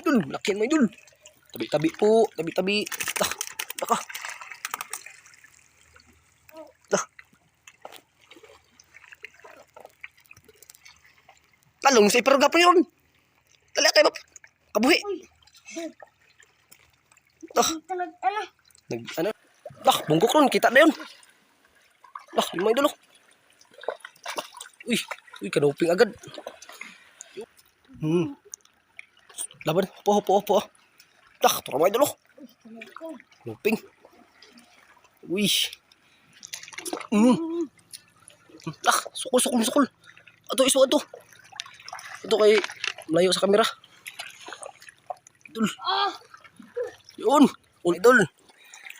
Idol, lakihan mo idol. Tabi-tabi po, tabi-tabi. Dah, laka. Dah. Talong sa iparga pa yun. Dali kayo ba? Kabuhi. Ano? nag, ano? Dah, bunggok ron, kita na yun. Dah, lima idol oh. Uy, uy, kanuping agad. Hmm. Laban, po, po, po. Dah, turang mga idol oh. Luping. Uy. Mm. Ah, sukol, sukol, sukol. Ato, iso, ato. Ito kay malayo sa kamera. Idol. Yun. Un idol.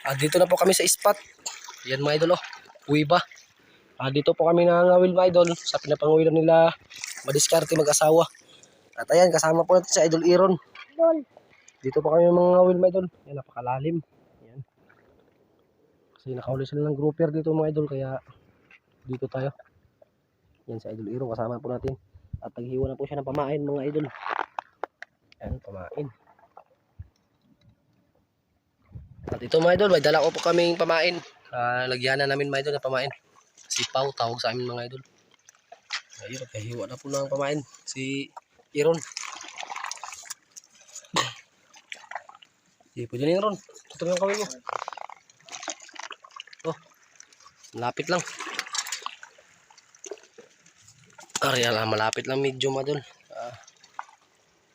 Ah, dito na po kami sa spot. Yan mga idol, oh. Uwi ba? Ah, dito po kami nangangawil mga idol sa pinapangawilan nila madiskarte mag-asawa. At ayan, kasama po natin sa Idol Iron. Dol. Dito pa kami mga ngawil mga idol. Yan, napakalalim. Yan. Kasi nakahuli sila ng grouper dito mga idol. Kaya dito tayo. Yan sa Idol Iro. Kasama po natin. At naghiwa na po siya ng pamain mga idol. Yan, pamain. At ito mga idol, may dala ko po kaming pamain. Uh, lagyan na namin mga idol na pamain. Sipaw, tawag sa amin mga idol. Ayun, nagkahiwa na po ng pamain. Si Iron. Sige, pwede na yun, Ron. Ito yung kawin mo. Oh, malapit lang. Ari, ala, malapit lang medyo madol. Ah,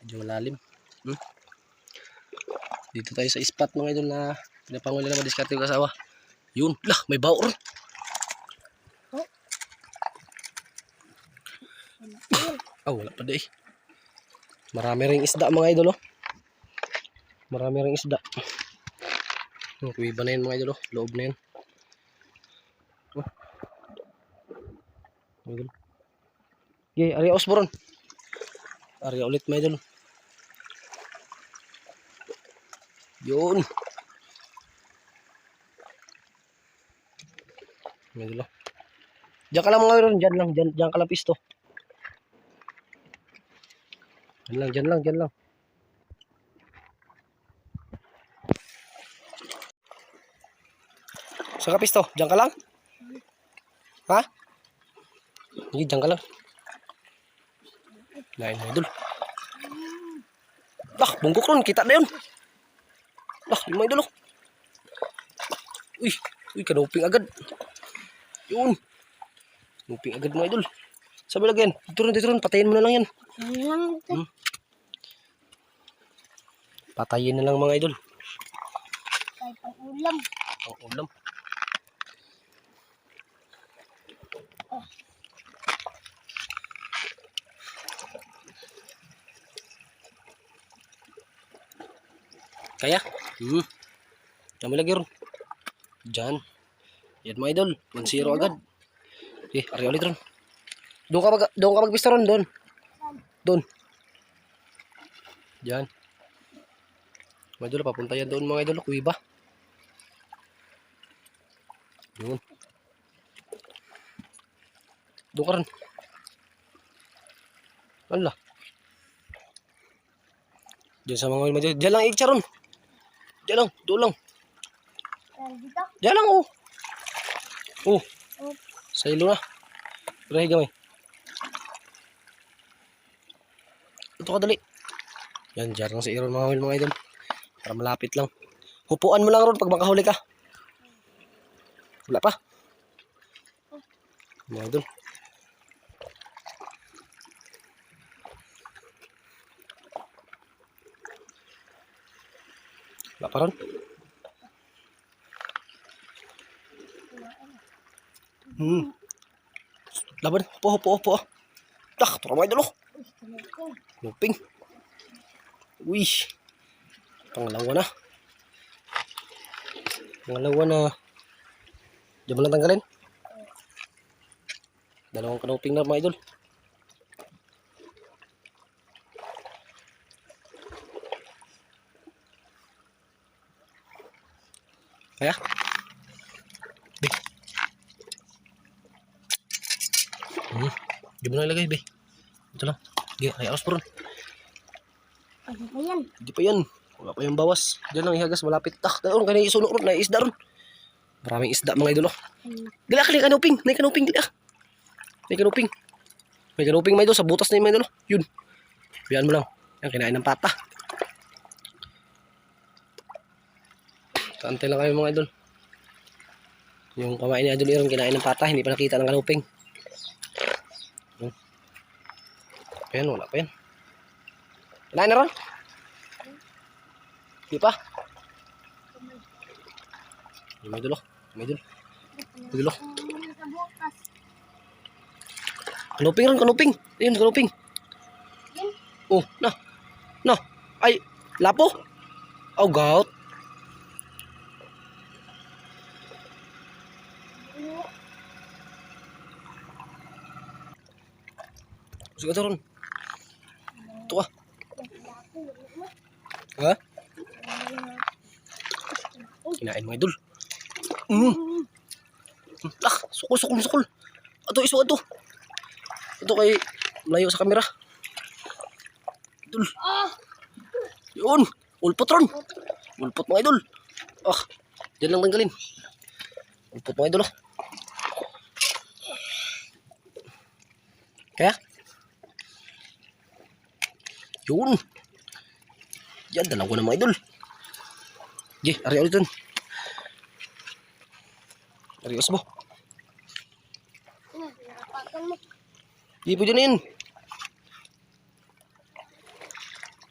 medyo malalim. Hmm? Dito tayo sa spot mga idol na pinapanguli na madiskarte yung kasawa. Yun, lah, may bao ron. Oh, wala pa di. Marami ring isda mga idol oh. Marami ring isda. Oh, kuwiba na yun mga idol oh. Loob na yan. Oh. Idol. Okay, Arya Osboron. Arya ulit mga idol. Yun. Mga idol oh. Diyan ka lang mga idol. Diyan lang. Diyan, diyan ka lang pisto. Diyan lang, diyan lang, diyan lang. Sa kapisto, diyan ka lang? Ha? Hindi, diyan ka lang. Lain na idol. Dah, bungkok ron, kita na yun. Dah, lima idol oh. Uy, uy, kanuping agad. Yun. Kanuping agad mga idol. Sabi lagyan, dito ron, dito ron, patayin mo na lang yan. Hmm. Patayin na lang mga idol. Kahit ang ulam. Ang ulam. Kaya? Hmm. Kami lagi ron. Diyan. Yan mga idol. 1-0 agad. Eh, ari ulit ron. Doon ka mag doon ka magpista ron. Doon. Diyan. Mga idol, papunta yan doon mga idol. Kuwi ba? Yun. Doon ka rin. Ala. Diyan sa mga dyan. Diyan lang ikcha ron. Diyan lang. Doon lang. Diyan lang oh. Oh. Sa ilo na. Rahi gamay. Ito ka dali. Yan, dyan lang sa iron mga wil mga idol. Para malapit lang. Hupuan mo lang ron pag makahuli ka. Wala pa. Mga idol. Wala pa ron. Hmm. Laban. Upo, upo, upo. Tak, turang mga idol oh. Luping. Uy. Pangalawa na. Pangalawa na. Diyan mo lang tanggalin. Dalawang kanuping na mga idol. Kaya? Be. Hmm. Di mo na ilagay, be. Ito lang. Sige, ay aros po ron. Ano ba yan? Hindi pa yan. Wala pa yung bawas. Diyan lang ihagas, malapit. Tak, doon, kaya isunok ron, na isda ron. Maraming isda mga idol. Ano? Gali akali kanuping, may kanuping gali ah. May kanuping. May kanuping may idol sa butas na yung mga idol. Yun. Biyan mo lang. Yan, kinain ng pata. Kaantay lang kayo mga idol. Yung kamain ni Idol Iron, kinain ng pata, hindi pa nakita ng kanuping. Yun. Ayan, wala pa yan. Kinain na ron? Di pa? May idol oh. May idol. May bukas? Kanuping ron, kanuping. Ayun, kanuping. Oh, na. Na. Ay, lapo. Oh, gout. Sige ito ron. Ito ah. Ha? Kinain mo, idol. Mm. Ah, sukul, sukul, sukul. Ito, iso, ito. Ito kay malayo sa kamera. Idol. Ah! Yun. Ulpot ron. Ulpot mga idol. Ah, dyan lang tanggalin. Ulpot mga idol ah. Kaya? Yun. Yan, dalawa na mga idol. Sige, ari ulit dun. Ari mo. Di po dyan yun.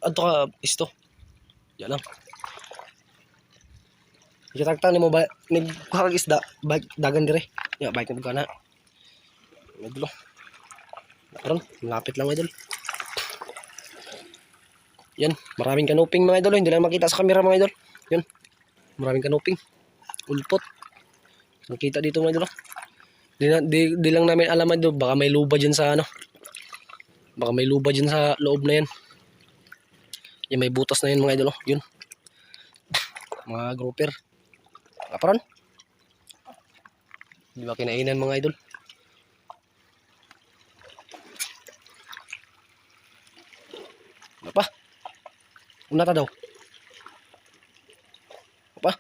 Ato ka, isto. Yan lang. Ikatagtang ni mo ba, nagkuha kag isda, bike, dagan dire. Ya, bike na bugana. Idol. Karon, malapit lang idol. Yan, maraming kanuping mga idol, hindi lang makita sa camera mga idol. Yan. Maraming kanuping. Ulpot. Nakita dito mga idol. oh. Di, na, di, di lang namin alam idol, baka may luba dyan sa ano. Baka may luba dyan sa loob na yan. Yan, may butas na yan mga idol. oh. Yun. Mga grouper. Kaparan. Di ba kinainan mga idol? Ano pa? Una ta daw. Ano pa?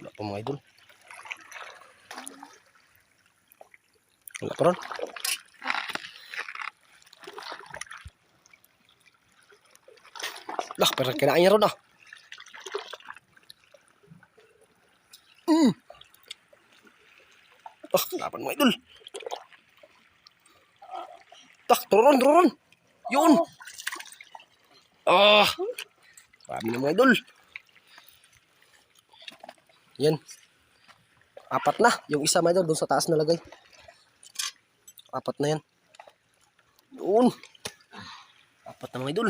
Wala pa mga idol. Wala pa ron. Lah, pero kinain niya ron ah. Mm. Ah, kapan mga idol? Tak, turon, turon. Yun. Ah. Marami na mga idol. Yan. Apat na. Yung isa mga idol, doon sa taas nalagay. Apat na yan. Doon. Apat na mga idol.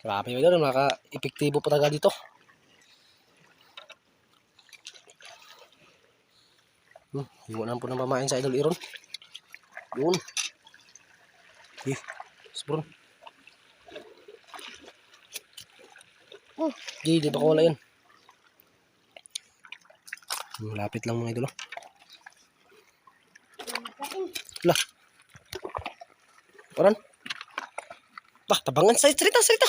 Grabe mga idol. Naka-epektibo pa talaga dito. Hmm, iwanan po ng pamain sa idol Iron. Yun. Eh, Sbron. Oh. Di, di pa ko wala yan. Lang mga idol. oh. Lah. Paran. Bah, tabangan sa salita, salita.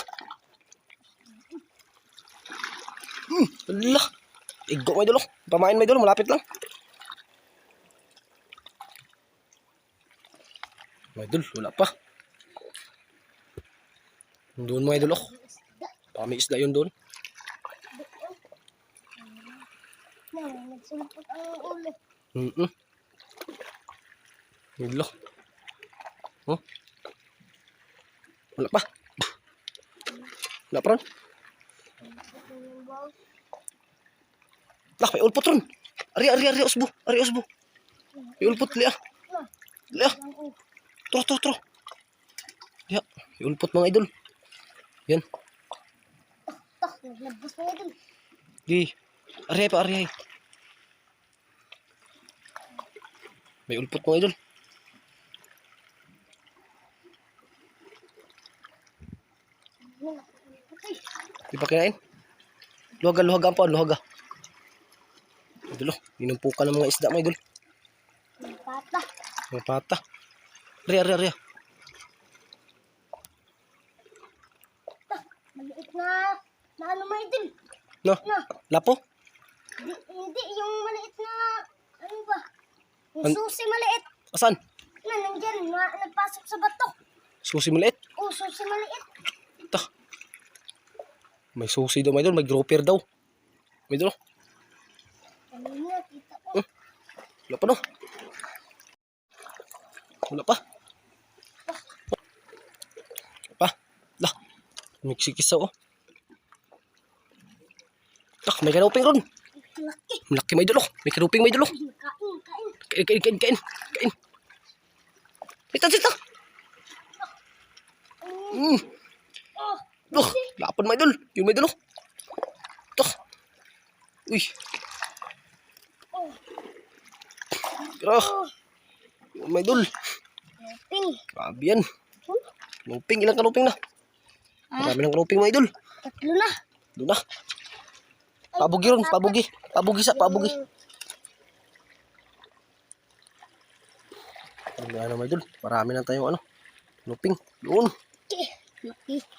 Hmm, lah. Igo mga idol. oh. Pamain mga idol, malapit lang. Mga idol, wala pa. Doon mga idol. oh. Baka may isda yun doon. Na, nagsulpot ang ulo. Mm-mm. Idol. Oh. Wala pa. Wala pa bawal. Lah, may ulpot ron. Ari, ari, ari, usbo. Ari, usbo. May ulpot, liya. Liya. ulo. Tro, tro, tro. Liya. May ulpot mga idol. Yan. Tak, naglabas mo dun. Di. Ari, pa, ari. May ulpot mga idol. Di pa kinain. Luhaga, luhaga ang pa, luhaga. Idol, oh. Inumpukan ng mga isda mga idol. Yung pata. Mga pata. Ari, ari, ari. na, na ano mga idol. No? Na, Lapo? di, hindi, yung maliit na, ano ba? Yung An- susi maliit. Asan? Na, nandyan, na, nagpasok sa bato. Susi maliit. Oh, susi maliit. Ito. May susi daw, may idol. May grouper daw. May idol. Kanina, kita ko. Wala pa no. Wala pa. Wala pa. Lah. May sikisa oh. Tak, may kanuping ron. Laki. Malaki may idol oh. May kanuping may idol oh. Kain, kain. Kain, kain, kain, kain. Sita, sita. Mm. Oh, Oh, lapan may idol. Yung may oh. Tak. Uy. oh, oh. Yung may idol. Ping. Grabe yan. Kanuping, ilang kanuping na? Ah, Marami ng kanuping mga idol. tatlo na. Doon na. Pabugi ron, pabugi. Pabugi sa, pabugi. Ano na naman idol? Marami na tayong ano. Luping. Doon.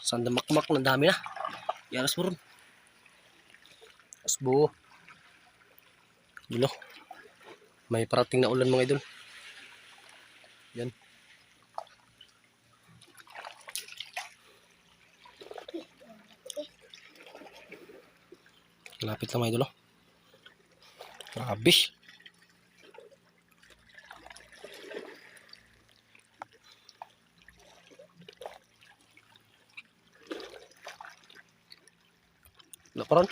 Sanda makmak na dami na. Yaras mo ron. Asbo. Dulo. May parating na ulan mga idol. Yan. Malapit na mga idol. oh. Grabe. Wala pa ron.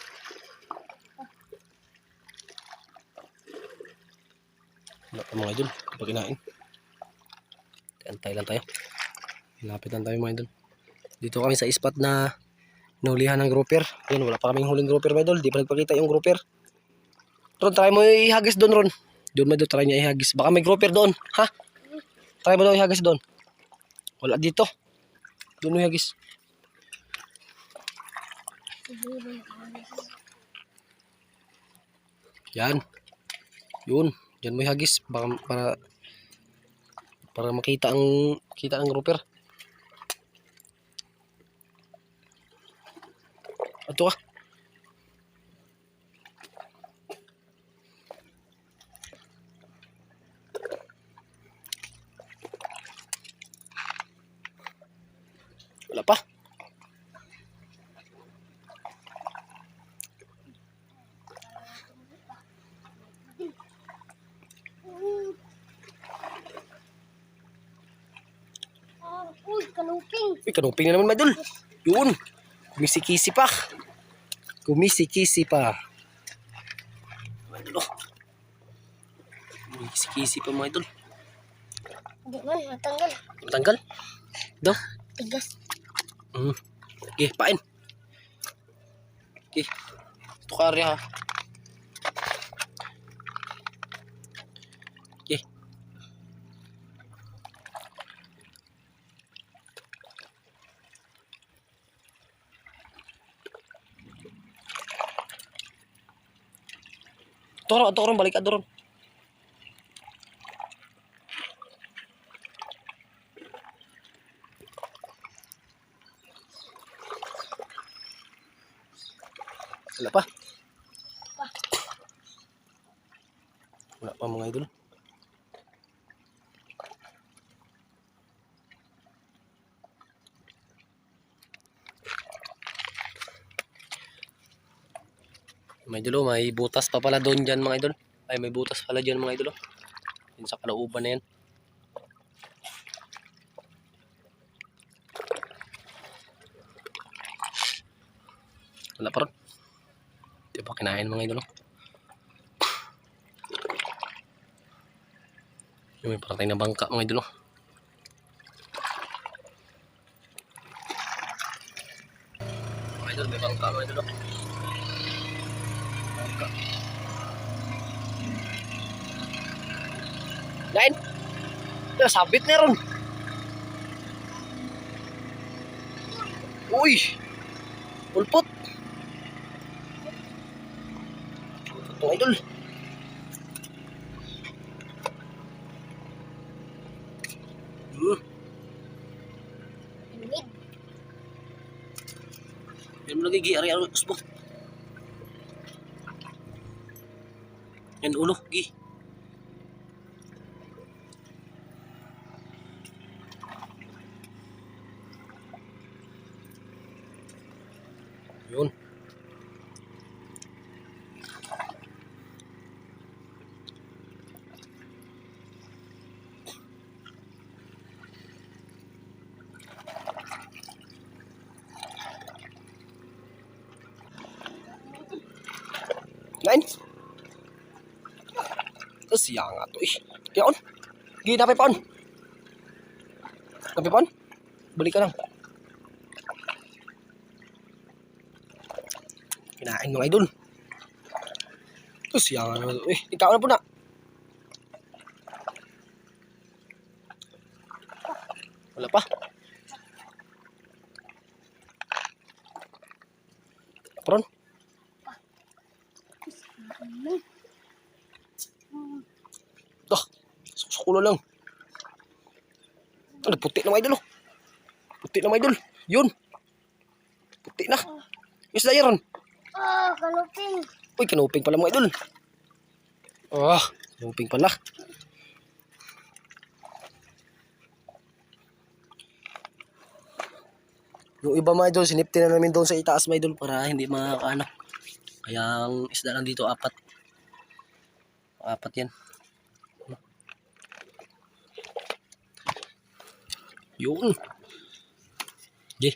Wala pa mga idol. Kapag kinain. Antay lang tayo. Lapit lang tayo mga idol. Dito kami sa spot na Nulihan ng grouper. Yan, wala pa kaming huling grouper, idol. Di pa nagpakita yung grouper. Ron, try mo ihagis doon, Ron. Doon, my idol, try niya ihagis. Baka may grouper doon, ha? Try mo daw ihagis doon. Wala dito. Doon mo ihagis. Yan. Yun. Yan mo ihagis. Baka, para para makita ang kita ang grouper. Ato ka. Wala pa. Ah, uy, kaluping. Uy, kanuping na naman, Madol. Yun. Kumisikisi pa. Kumisikisi pa. Madol, oh. Kumisikisi pa, mga idol. Hindi man, matanggal. Tanggal. Daw. Tigas. Mm. Okay, pain. Okay. Ito ka ha. Toro, toro, balik doon. Wala pa. Wala pa mga idol. Mga idol, may butas pa pala doon dyan mga idol. Ay, may butas pala dyan mga idol. oh. Yun sa kalauban na yan. Wala pa rin. Di ba kinain mga idol? Yung may parating na bangka mga idol. Mga idol, may bangka mga idol. oh. Bangka. Lain. Ya, sabit na ron. Uy! Pulpot! Ito idol. Hmm. Yan mo lagi, gi, ari, ari, usbo. Yan ulo, gi. Yun. Ngayon. Ito siya nga to eh. Kaya on. Na pa on. Pon. Balik ka lang. Kinain ng idol. Ito siya nga to eh. Ikaw na po na. Wala pa. Pron. Dah, susukulo lang. Ano, puti na mga idol, oh. Puti na mga idol. Yun. Puti na. Yes, na yun. Ah, kaluping. Uy, kanuping pala mga idol. Ah, kanuping pala. Yung iba mga idol, sinipti na namin doon sa itaas mga idol para hindi makakaano. Kaya ang isda lang dito, apat. Apat yan. Yun. Di.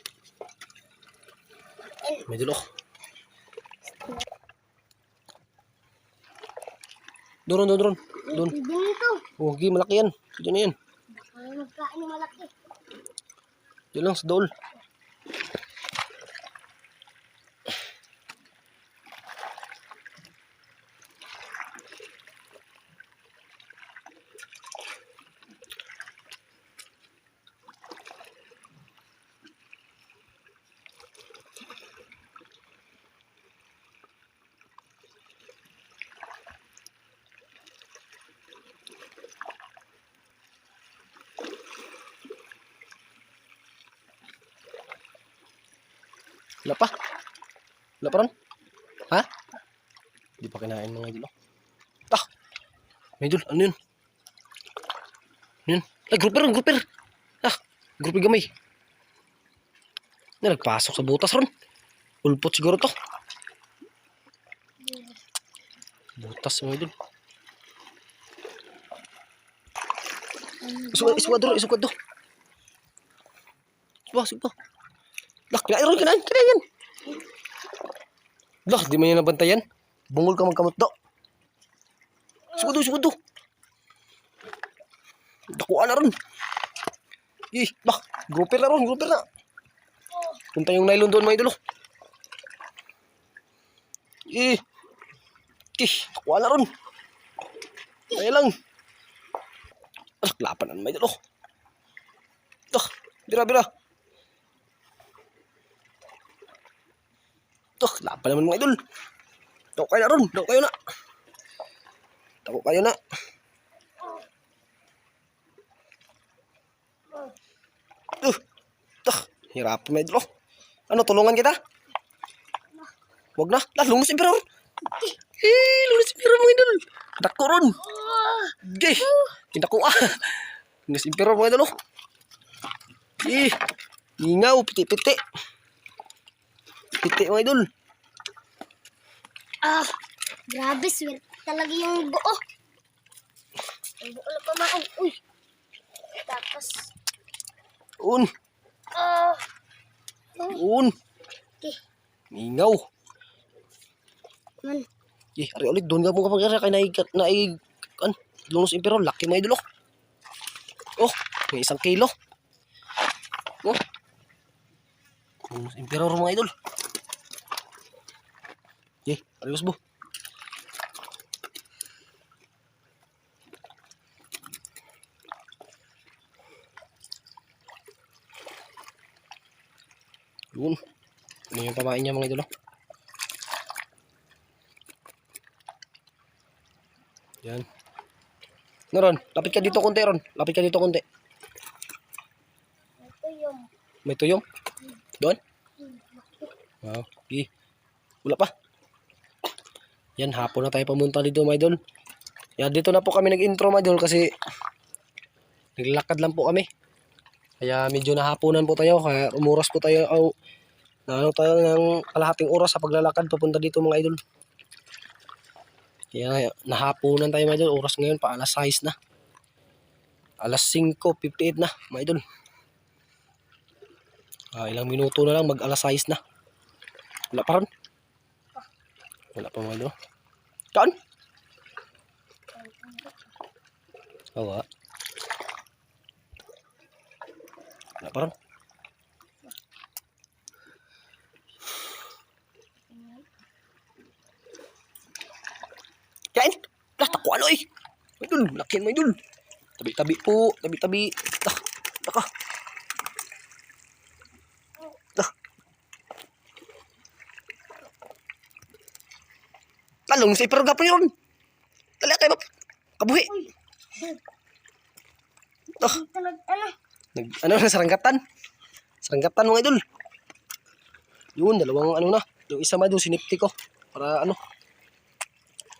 May dulo. Doon, doon, doon. Doon. Oh, gi, malaki yan. Diyan na yan. Magkain malaki. Diyan lang, sa dool. Wala pa. Wala pa ron. Ha? Hindi pa kinain mga idol. oh. Ah! Mga idol, ano yun? Ano yun? Ay, grouper, grouper! Ah, grouper gamay. Na, nagpasok sa butas ron. Ulpot siguro to. Butas mga idol. Isuwa, isuwa doon, isuwa doon. Isuwa, isuwa. Dah, kinain ron, kinain, kinain yan. Dah, di man yan nabantayan. Bungol ka magkamot do. Sugudo, sugudo. Dakuha na ron. Ih, dah, grouper na ron, grouper na. Punta yung nylon doon, mga idolo. Ih, ih, dakuha na ron. Kaya lang. Ah, lapan na, mga idolo. Dah, bira, bira. Tuh, laban naman mga idol. Tako kayo na ron. Tako kayo na. Tako kayo na. Tuh. Tuh. Hirap mga idol. oh. Ano, tulungan kita? Wag na. Lah, lungus emperor. Eh, lungus emperor mga idol. Dako ron. Gay. Kinako ah. Lungus emperor mga idol. oh. Eh, ingaw, piti-piti. Piti mga idol. Ah, grabe, swerte talaga yung buo. Yung buo na pamaan. Uy. Tapos, Un, ah, un. okay. Ingaw. Man, Eh, ari ulit doon ka mo kapag kay naig naig kan lunos impero laki mga idol oh. Oh, may isang kilo. Oh. Lunos impero mga idol. Ari usbo. Yun. Ano yung pamain niya mga idol oh. Yan. No, Ron, lapit ka dito konti, Ron. Lapit ka dito konti. ito yung May tuyong. Doon? Wow. Okay. Wala pa. Yan, hapon na tayo pumunta dito, mga idol. Yan, dito na po kami nag-intro, mga idol, kasi naglalakad lang po kami. Kaya medyo nahaponan po tayo, kaya umuras po tayo, oh, na ano tayo ng kalahating oras sa paglalakad papunta dito, mga idol. Kaya nahaponan tayo, mga idol. Oras ngayon pa, alas 6 na. Alas 5.58 na, mga idol. Ah, ilang minuto na lang, mag alas 6 na. Wala pa ron. Wala pa mga idol. Kaan? Awa. Wala pa ron. Kain! Lah, tako ano eh! Idol, lakihan mo idol. Tabi-tabi po, tabi-tabi. Ah, taka. Ah. Talong sa pero gapo yun. Dali kayo map. Kabuhi. Ah, ano? nag, ano na saranggatan? Saranggatan mga idol. Yun, dalawang ano na. Yung isa mga idol, sinipti ko. Para ano.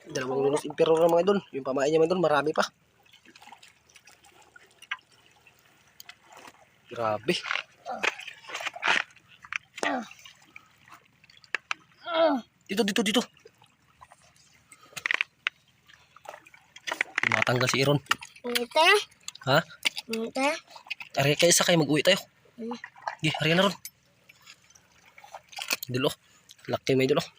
Dalawang lunos imperor na mga idol. Yung pamain niya mga idol, marami pa. Grabe. Dito, dito, dito. Matanggal si Iron. Tayo. Ha? Tayo. Ari kayo isa kayo mag-uwi tayo. Hmm. Di, hari na ron. Idol oh. Laki may idol oh.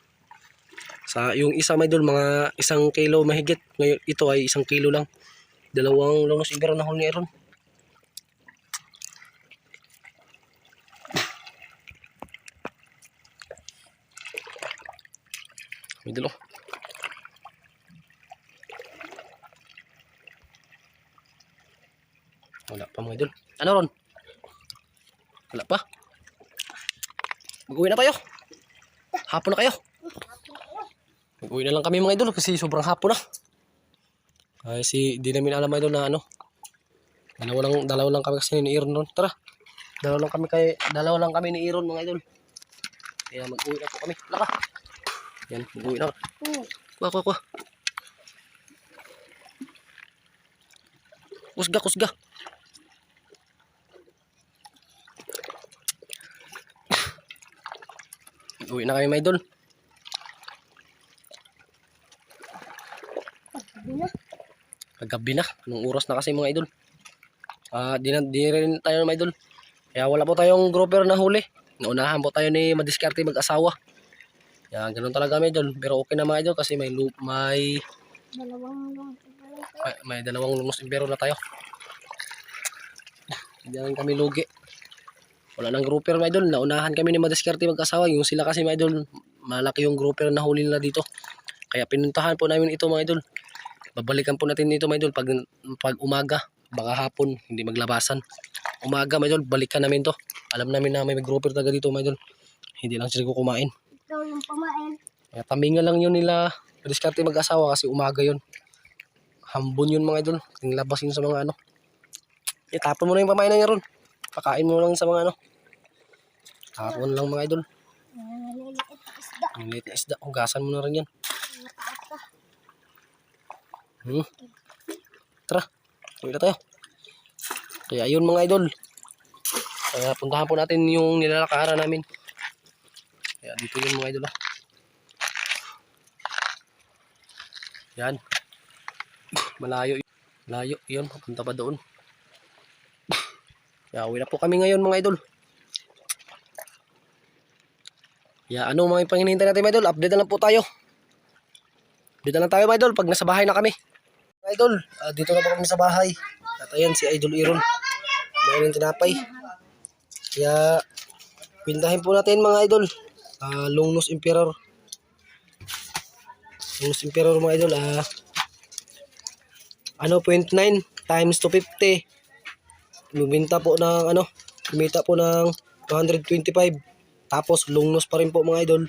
Sa yung isa may idol mga isang kilo mahigit. Ngayon ito ay isang kilo lang. Dalawang longos ibero na ni Aaron. May idol Wala pa mga idol. Ano ron? Wala pa. Mag-uwi na tayo. Hapon na kayo. Mag-uwi na lang kami mga idol kasi sobrang hapon na. Ay si di namin alam mga idol na ano. Dalawa lang, dalawa lang kami kasi ni Iron ron. Tara. Dalawa lang kami kay dalawa lang kami ni Iron mga idol. Kaya mag-uwi na po kami. Laka. Yan, mag-uwi na. Kuha, kuha, kuha. Kusga, kusga. Uwi na kami, my idol. Sabi na. Anong oras na kasi mga idol? Ah, di, na, di rin tayo mga idol. Kaya wala po tayong grouper na huli. Naunahan po tayo ni madiskarte mag-asawa. Kaya ganun talaga mga idol. Pero okay na mga idol kasi may loop, may, Dalawang may, may dalawang lumos impero na tayo. Lang kami lugi. Wala nang grouper mga idol. Naunahan kami ni madiskarte mag-asawa. Yung sila kasi mga idol, malaki yung grouper na huli nila dito. Kaya pinuntahan po namin ito mga idol. Babalikan po natin dito mga idol pag, pag umaga. Baka hapon, hindi maglabasan. Umaga mga idol, balikan namin to. Alam namin na may grouper talaga dito mga idol. Hindi lang sila kumain. Ikaw yung pamain. Kaya tamingan lang yun nila. Diskarte mag-asawa kasi umaga yun. Hambon yun mga idol. Tingin labas yun sa mga ano. Itapon mo na yung pamain na niya ron. Pakain mo lang sa mga ano. Tapon lang mga idol. Naliliit na isda. Hugasan mo na rin yan. Hmm. Tara. Na tayo. Kaya yun mga idol. Kaya puntahan po natin yung nilalakaran namin. Kaya dito yun mga idol. ah. Yan. Malayo. y- Malayo. Yun. Papunta pa doon. Kaya uwi na po kami ngayon mga idol. Kaya ano mga panginihintay natin mga idol? Update na lang po tayo. Update na lang tayo mga idol pag nasa bahay na kami. Mga idol, ah, dito na po kami sa bahay. At ayan si Idol Iron. Mayroon ng tinapay. Kaya pintahin po natin mga idol. Ah, Longnose Emperor. Longnose Emperor mga idol. Ah, ano, 0.9 times 250. Lumita po ng ano, kumita po ng 225. Tapos longnose pa rin po mga idol.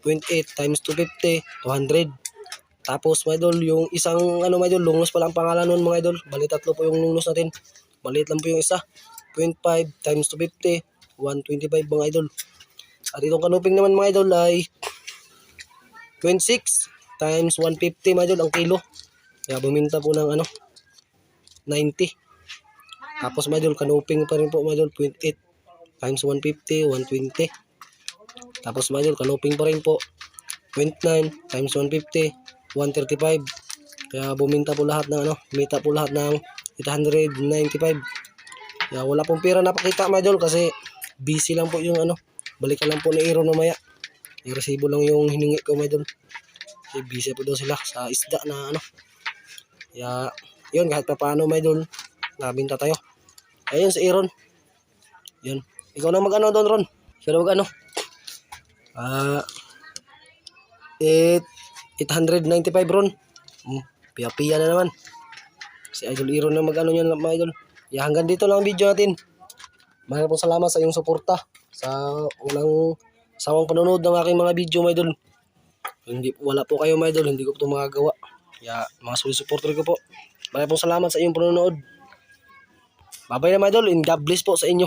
0.8 times 250, 200. Tapos mga idol, yung isang ano mga idol, lungnos pa lang pangalan nun mga idol. Bali tatlo po yung lungnos natin. Maliit lang po yung isa. 0.5 times 250, 125 mga idol. At itong kanuping naman mga idol ay 26 times 150 mga idol ang kilo. Kaya buminta po ng ano 90. Tapos mga idol kanuping pa rin po mga idol 28 times 150 120. Tapos mga idol kanuping pa rin po 29 times 150 135. Kaya buminta po lahat ng ano, kumita po lahat ng 895. Kaya wala pong pera napakita mga idol kasi busy lang po yung ano, balikan lang po ni Aaron mamaya. Yung resibo lang yung hiningi ko mga idol. Kasi busy po daw sila sa isda na ano. Kaya yun kahit pa paano mga idol, nabinta tayo. Ayun si Aaron. Yun. Ikaw na mag-ano doon Ron. Ikaw na mag-ano. Ah, eight, 895 Ron. Hmm, piya-piya na naman. Si Idol Aaron na mag-ano yan mga idol. Kaya hanggang dito lang ang video natin. Maraming pong salamat sa iyong suporta sa unang sawang panonood ng aking mga video mga idol. Hindi wala po kayo mga idol, hindi ko ito magagawa. Kaya mga sulit supporter ko po. Maraming pong salamat sa iyong panonood. Bye-bye na mga idol and God bless po sa inyo.